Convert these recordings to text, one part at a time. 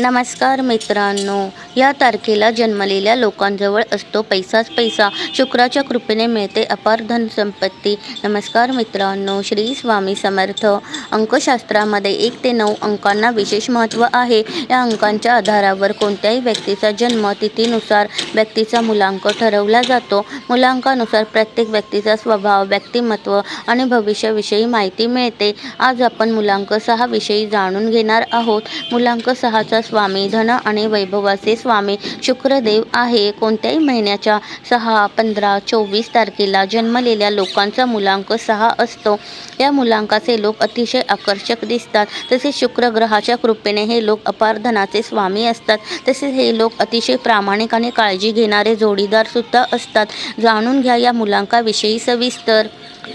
नमस्कार मित्रांनो. या तारखेला जन्मलेल्या लोकांजवळ असतो पैसाच पैसा. शुक्राच्या कृपेने मिळते अपार धनसंपत्ती नमस्कार मित्रांनो श्री स्वामी समर्थ. अंकशास्त्रामध्ये एक ते नऊ अंकांना विशेष महत्त्व आहे. या अंकांच्या आधारावर कोणत्याही व्यक्तीचा जन्म तिथीनुसार व्यक्तीचा मुलांक ठरवला जातो. मुलांकानुसार प्रत्येक व्यक्तीचा स्वभाव व्यक्तिमत्व आणि भविष्याविषयी माहिती मिळते. आज आपण मुलांक सहा विषयी जाणून घेणार आहोत. मुलांक सहाचा स्वामी धन आणि वैभवाचे स्वामी शुक्रदेव आहे. कोणत्याही महिन्याच्या सहा पंधरा चोवीस तारखेला जन्मलेल्या लोकांचा मुलांक सहा असतो. या मुलांकाचे लोक अतिशय आकर्षक दिसतात. तसेच शुक्र ग्रहाच्या कृपेने हे लोक अपार धनाचे स्वामी असतात. तसेच हे लोक अतिशय प्रामाणिक आणि काळजी घेणारे जोडीदारसुद्धा असतात. जाणून घ्या या मुलांकाविषयी सविस्तर.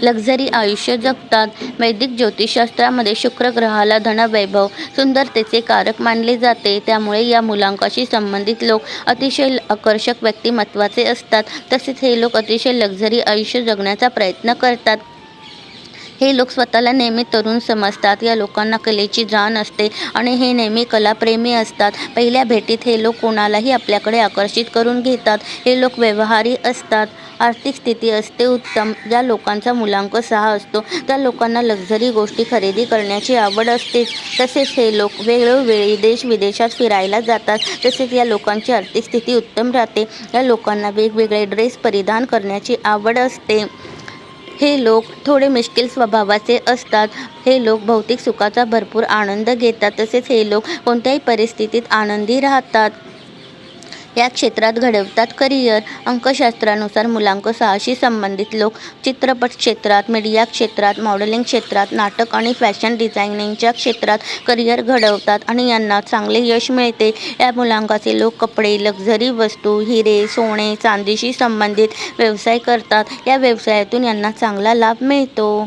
लक्झरी आयुष्य जगतात. वैदिक ज्योतिषशास्त्रामध्ये शुक्र ग्रहाला धनवैभव सुंदरतेचे कारक मानले जाते. त्यामुळे या मुलांकाशी संबंधित लोक अतिशय आकर्षक व्यक्तिमत्वाचे असतात. तसेच हे लोक अतिशय लक्झरी आयुष्य जगण्याचा प्रयत्न करतात. हे लोक स्वतःला नेहमी तरुण समजतात. या लोकांना कलेची जाण असते आणि हे नेहमी कलाप्रेमी असतात. पहिल्या भेटीत हे लोक कोणालाही आपल्याकडे आकर्षित करून घेतात. हे लोक व्यवहारी असतात. आर्थिक स्थिती असते उत्तम. ज्या लोकांचा मुलांक सहा असतो. त्या लोकांना लक्झरी गोष्टी खरेदी करण्याची आवड असते. तसेच हे लोक वेळोवेळी देश विदेशात फिरायला जातात. तसेच या लोकांची आर्थिक स्थिती उत्तम राहते. या लोकांना वेगवेगळे ड्रेस परिधान करण्याची आवड असते. हे लोक थोडे मिश्किल स्वभावाचे असतात. हे लोक भौतिक सुखाचा भरपूर आनंद घेतात. तसेच हे लोक कोणत्याही परिस्थितीत आनंदी राहतात. या क्षेत्रात घडवतात करिअर अंकशास्त्रानुसार मुलांक सहाशी संबंधित लोक चित्रपट क्षेत्रात मीडिया क्षेत्रात मॉडेलिंग क्षेत्रात नाटक आणि फॅशन डिझायनिंगच्या क्षेत्रात करिअर घडवतात आणि यांना चांगले यश मिळते. या मुलांकाचे लोक कपडे लक्झरी वस्तू हिरे सोने चांदीशी संबंधित व्यवसाय करतात. या व्यवसायातून यांना चांगला लाभ मिळतो.